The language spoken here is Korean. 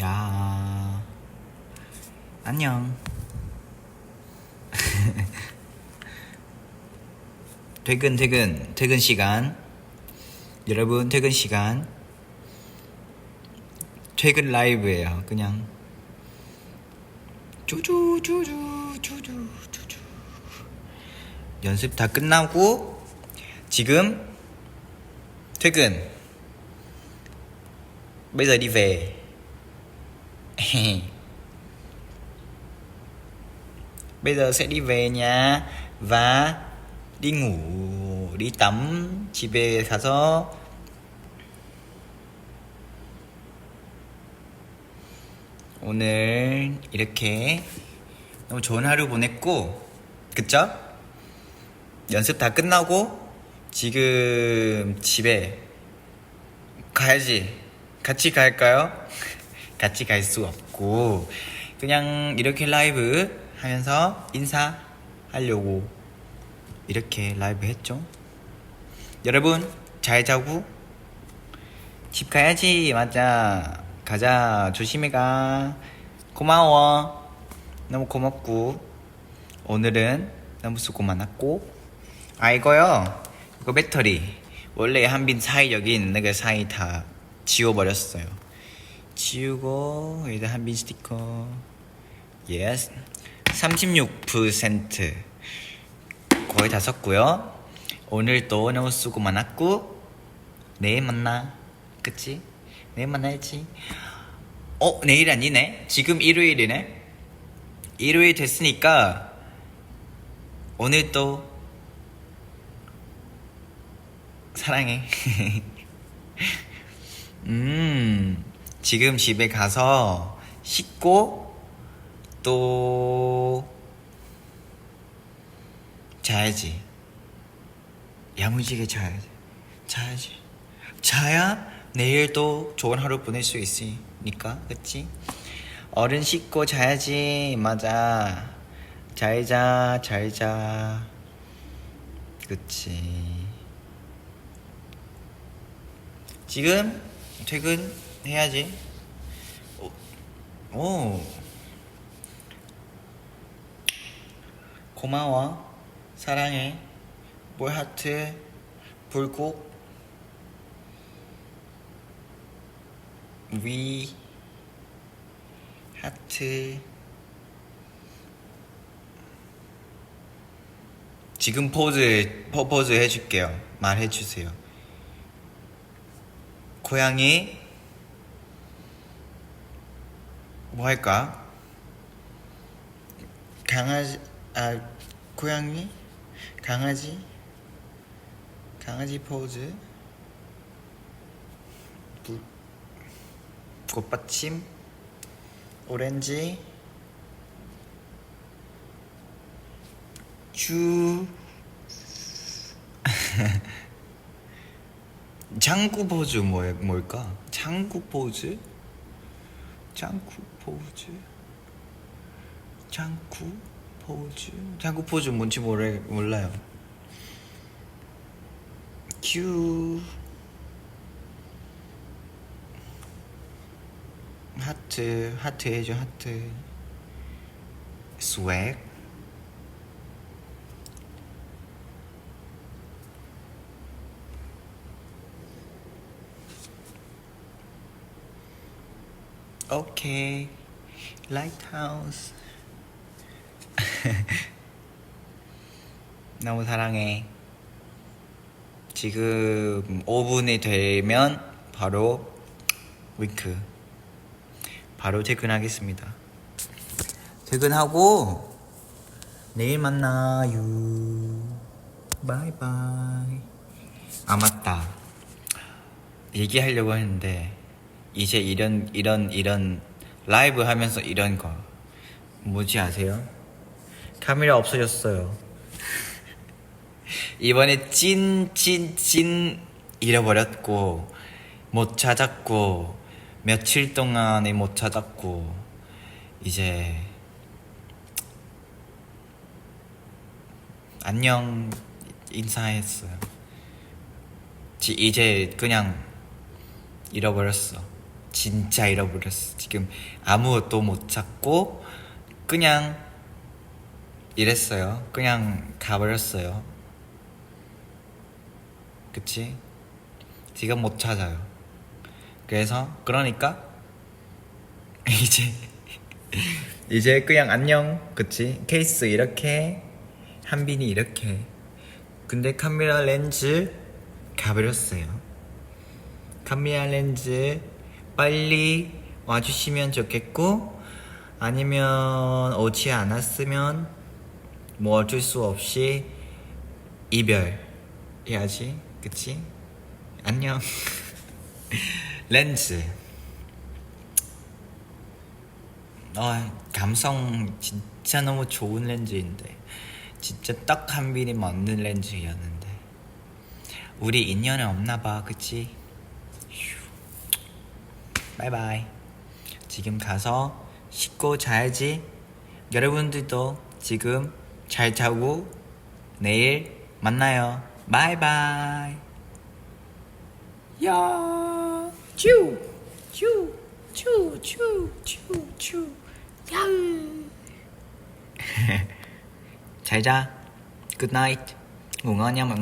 야. 안녕. 퇴근 퇴근 퇴근 시간. 여러분 퇴근 시간. 퇴근 라이브예요. 그냥. 쭈쭈 쭈쭈 쭈쭈 쭈쭈 연습 다 끝나고 지금 퇴근. bây giờ đi về bây giờ sẽ đi về nhà và đi ngủ đi tắm 집에 가서 오늘 이렇게 너무 좋은 하루 보냈고 그쵸? 연습 다 끝나고 지금 집에 가야지 같이 갈까요? 같이 갈 수 없고 그냥 이렇게 라이브 하면서 인사하려고 이렇게 라이브 했죠. 여러분 잘 자고 집 가야지. 맞아. 가자. 조심히 가. 고마워. 너무 고맙고 오늘은 너무 수고 많았고. 아 이거요. 이거 배터리. 원래 한빈 사이 여기 있는 그 사이 다 지워버렸어요 지우고 이제 한빈 스티커 예스 36% 거의 다 썼고요. 오늘 또 너무 수고 많았고 내일 만나. 그치? 내일 만나야지. 어? 내일 아니네. 지금 일요일이네. 일요일 됐으니까 오늘 또 사랑해. 음 지금 집에 가서 씻고 또 자야지. 야무지게 자야지. 자야지. 자야 내일 또 좋은 하루 보낼 수 있으니까 그치? 어른 씻고 자야지. 맞아. 잘 자 잘 자. 그치. 지금 퇴근 해야지. 오, 오. 고마워. 사랑해. 볼 하트 불꽃. 위. 하트. 지금 포즈 퍼포즈 해줄게요. 말해주세요. 고양이 뭐 할까? 강아지 아 고양이? 강아지? 강아지 포즈? 불 꽃받침? 오렌지? 주. 장구 포즈 뭐, 뭘까? 장구 포즈? 장구 포즈? 장구 포즈? 장구 포즈 뭔지 모르, 몰라요 큐 하트 하트 해줘 하트 스웩 오케이 라이트하우스 너무 사랑해 지금 5분이 되면 바로 윙크 바로 퇴근하겠습니다. 퇴근하고 내일 만나요. 바이바이. 아 맞다. 얘기하려고 했는데 이제 이런 이런 이런 라이브 하면서 이런 거 뭐지 아세요? 카메라 없어졌어요. 이번에 찐 찐 찐 잃어버렸고 못 찾았고 며칠 동안에 못 찾았고 이제 안녕 인사했어요. 지- 이제 그냥 잃어버렸어. 진짜 잃어버렸어. 지금 아무것도 못 찾고 그냥 이랬어요. 그냥 가버렸어요. 그치? 지금 못 찾아요. 그래서 그러니까 이제 이제 그냥 안녕. 그치? 케이스 이렇게 한빈이 이렇게. 근데 카메라 렌즈 가버렸어요. 카메라 렌즈 빨리 와주시면 좋겠고 아니면 오지 않았으면 뭐 어쩔 수 없이 이별 해야지. 그치? 안녕. 렌즈. 어, 감성 진짜 너무 좋은 렌즈인데. 진짜 딱 한빈이 맞는 렌즈였는데. 우리 인연은 없나봐 그치? 휴. 바이바이 지금 가서 씻고 자야지 여러분들도 지금 잘 자고 내일 만나요 바이바이 야 쭈! 쭈! 쭈! 쭈! 쭈! 쭈! 야 잘자 굿나잇 ngủ ngon nha mọi